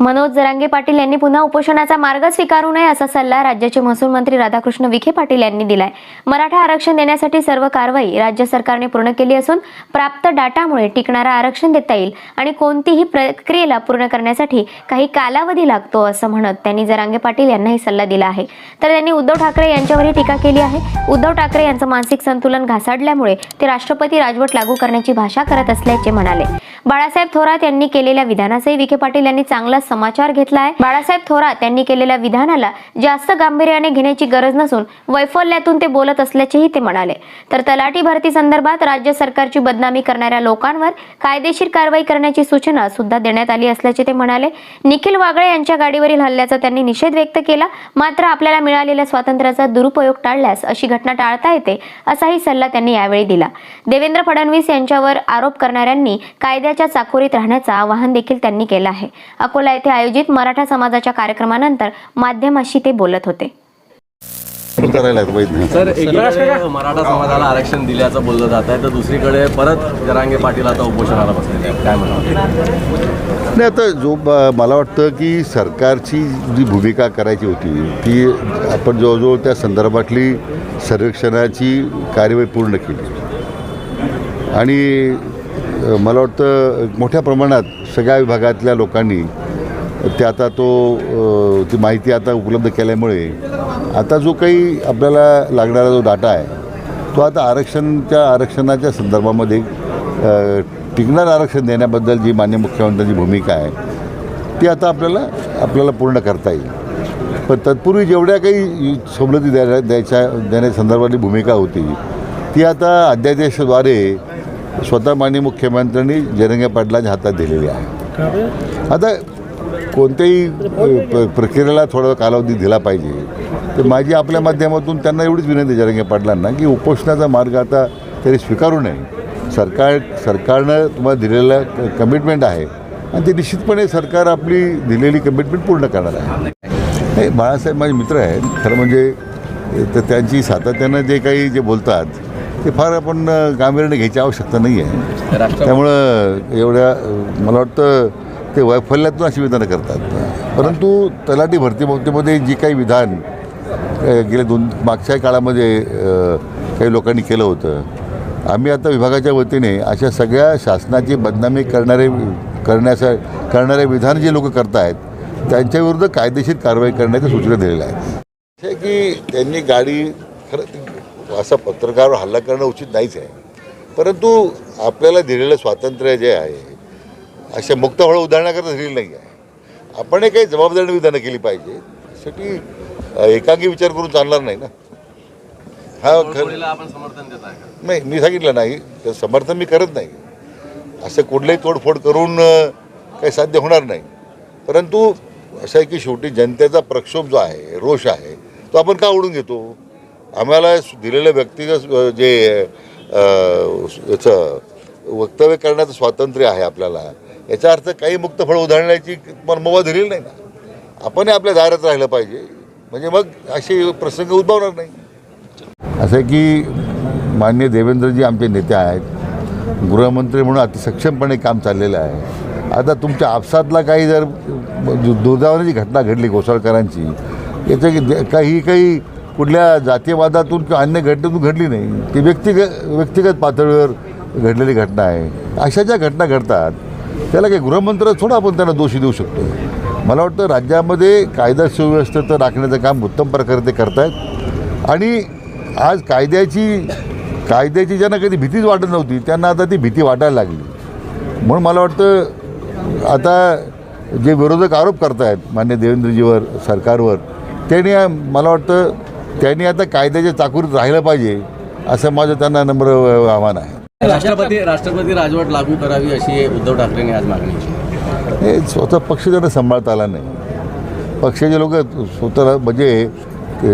मनोज जरांगे पाटील यांनी पुन्हा उपोषणाचा मार्ग स्वीकारू नये असा सल्ला राज्याचे महसूल मंत्री राधाकृष्ण विखे पाटील यांनी दिलाय. मराठा आरक्षण देण्यासाठी सर्व कारवाई राज्य सरकारने पूर्ण केली असून प्राप्त डाटामुळे टिकणारा आरक्षण देता येईल आणि कोणतीही प्रक्रियेला पूर्ण करण्यासाठी काही कालावधी लागतो असं म्हणत त्यांनी जरांगे पाटील यांनाही सल्ला दिला आहे. तर त्यांनी उद्धव ठाकरे यांच्यावरही टीका केली आहे. उद्धव ठाकरे यांचं मानसिक संतुलन घासाडल्यामुळे ते राष्ट्रपती राजवट लागू करण्याची भाषा करत असल्याचे म्हणाले. बाळासाहेब थोरात यांनी केलेल्या विधानासही विखे पाटील यांनी चांगला समाचार घेतला आहे बाळासाहेब थोरात यांनी केलेल्या विधानाला जास्त गांभीर्याने घेण्याची गरज नसून वैफल्यातून ते बोलत असल्याचेही ते म्हणाले. तर तलाठी भरती संदर्भात राज्य सरकारची बदनामी करणाऱ्या लोकांवर कायदेशीर कारवाई करण्याची सूचना सुद्धा देण्यात आली असल्याचे ते म्हणाले. निखिल वागळे यांच्या गाडीवरील हल्ल्याचा त्यांनी निषेध व्यक्त केला. मात्र आपल्याला मिळालेल्या स्वातंत्र्याचा दुरुपयोग टाळल्यास अशी घटना टाळता येते असाही सल्ला त्यांनी यावेळी दिला. देवेंद्र फडणवीस यांच्यावर आरोप करणाऱ्यांनी कायद्याच्या चाकोरीत राहण्याचं आवाहन देखील त्यांनी केलं आहे. अकोला येथे आयोजित मराठा समाजाच्या कार्यक्रमानंतर माध्यमाशी ते बोलत होते. सर एकीकडे मराठा समाजाला आरक्षण दिल्याचं बोललं जात आहे तर दुसरीकडे परत जरांगे पाटील आता उपोषणाला आहेत. काय म्हणा नाही आता जो मला वाटतं की सरकारची जी भूमिका करायची होती ती आपण जवळजवळ त्या संदर्भातली सर्वेक्षणाची कार्यवाही पूर्ण केली. आणि मला वाटतं मोठ्या प्रमाणात सगळ्या विभागातल्या लोकांनी ते आता तो ती माहिती आता उपलब्ध केल्यामुळे आता जो काही आपल्याला लागणारा जो डाटा आहे तो आता आरक्षणच्या आरक्षणाच्या संदर्भामध्ये टिकणारं टिकणार आरक्षण देण्याबद्दल जी मान्य मुख्यमंत्र्यांची भूमिका आहे ती आता आपल्याला आपल्याला पूर्ण करता येईल. पण तत्पूर्वी जेवढ्या काही सवलती द्यायला द्यायच्या देण्यासंदर्भातली भूमिका होती ती आता अध्यादेशाद्वारे स्वतः माननीय मुख्यमंत्र्यांनी जरंगे पाटलांच्या हातात दिलेली आहे. आता कोणत्याही प्रक्रियेला थोडा कालावधी दिला पाहिजे. तर माझी आपल्या माध्यमातून त्यांना एवढीच विनंती आहे जरंगे पाटलांना की उपोषणाचा मार्ग आता तरी स्वीकारू नये. सरकार सरकारनं तुम्हाला दिलेलं कमिटमेंट आहे आणि ते निश्चितपणे सरकार आपली दिलेली कमिटमेंट पूर्ण करणार आहे. नाही बाळासाहेब माझे मित्र आहेत. खरं म्हणजे तर त्यांची सातत्यानं जे काही जे बोलतात ते फार आपण गांभीर्याने घ्यायची आवश्यकता नाही आहे त्यामुळं एवढ्या मला वाटतं ते वैफल्यातून अशी विधानं करतात. परंतु तलाठी भरती बाबतीमध्ये जी काही विधान गेल्या दोन मागच्या काळामध्ये काही लोकांनी केलं होतं. आम्ही आता विभागाच्या वतीने अशा सगळ्या शासनाची बदनामी करणारे करण्याचा करणारे विधान जे लोक करतायत त्यांच्याविरुद्ध कायदेशीर कारवाई करण्याच्या सूचना दिलेल्या आहेत. की त्यांनी गाडी खरं असा पत्रकारावर हल्ला करणं उचित नाहीच आहे. परंतु आपल्याला दिलेलं स्वातंत्र्य जे आहे अशा मुक्तफळ उदाहरणाकरता दिलेलं नाही आहे. आपण हे काही जबाबदारीने विधानं केली पाहिजे त्यासाठी एकांगी विचार करून चालणार नाही ना. हा खरं? नाही मी सांगितलं नाही तर समर्थन मी करत नाही. असं कुठलंही तोडफोड करून काही साध्य होणार नाही. परंतु असं आहे की शेवटी जनतेचा प्रक्षोभ जो आहे रोष आहे तो आपण का ओढून घेतो? आम्हाला दिलेलं व्यक्तिगत जे याचं वक्तव्य करण्याचं स्वातंत्र्य आहे आपल्याला याचा अर्थ काही मुक्त फळ उधळण्याची मर्मवा दिलेली नाही ना. आपणही आपल्या दारात राहिलं पाहिजे. म्हणजे मग असे प्रसंग उद्भवणार नाही. असं आहे की मान्य देवेंद्रजी आमचे नेते आहेत. गृहमंत्री म्हणून अति सक्षमपणे काम चाललेलं आहे. आता तुमच्या आपसातला काही जर दुर्दैवाची घटना घडली घोसाळकरांची याचं की- काही काही कुठल्या जातीयवादातून किंवा अन्य घटनेतून घडली नाही. ती व्यक्तिगत व्यक्तिगत पातळीवर घडलेली घटना आहे. अशा ज्या घटना घडतात त्याला काही गृहमंत्र थोडं आपण त्यांना दोषी देऊ शकतो. मला वाटतं राज्यामध्ये कायदा सुव्यवस्थेचं राखण्याचं काम उत्तम प्रकारे ते करतायत. आणि आज कायद्याची कायद्याची ज्यांना कधी भीतीच वाटत नव्हती त्यांना आता ती भीती वाटायला लागली. म्हणून मला वाटतं आता जे विरोधक आरोप करतायत मान्य देवेंद्रजीवर सरकारवर त्यांनी मला वाटतं त्यांनी आता कायद्याच्या चाकुरीत राहिलं पाहिजे असं माझं त्यांना नम्र आव्हान आहे. राष्ट्रपती राष्ट्रपती राजवट लागू करावी अशी उद्धव ठाकरेंनी आज मागणी केली. हे स्वतः पक्ष त्यांना सांभाळता आला नाही. पक्षाचे लोक स्वतःला म्हणजे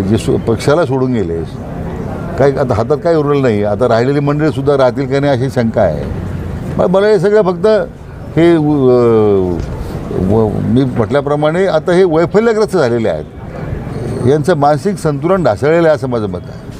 जे सो पक्षाला सोडून गेले काही आता हातात काही उरलेलं नाही आता राहिलेली मंडळीसुद्धा राहतील का नाही अशी शंका आहे. मग मला हे सगळं फक्त हे मी म्हटल्याप्रमाणे आता हे वैफल्यग्रस्त झालेले आहेत. यांचं मानसिक संतुलन ढासळलेलं आहे असं माझं मत आहे.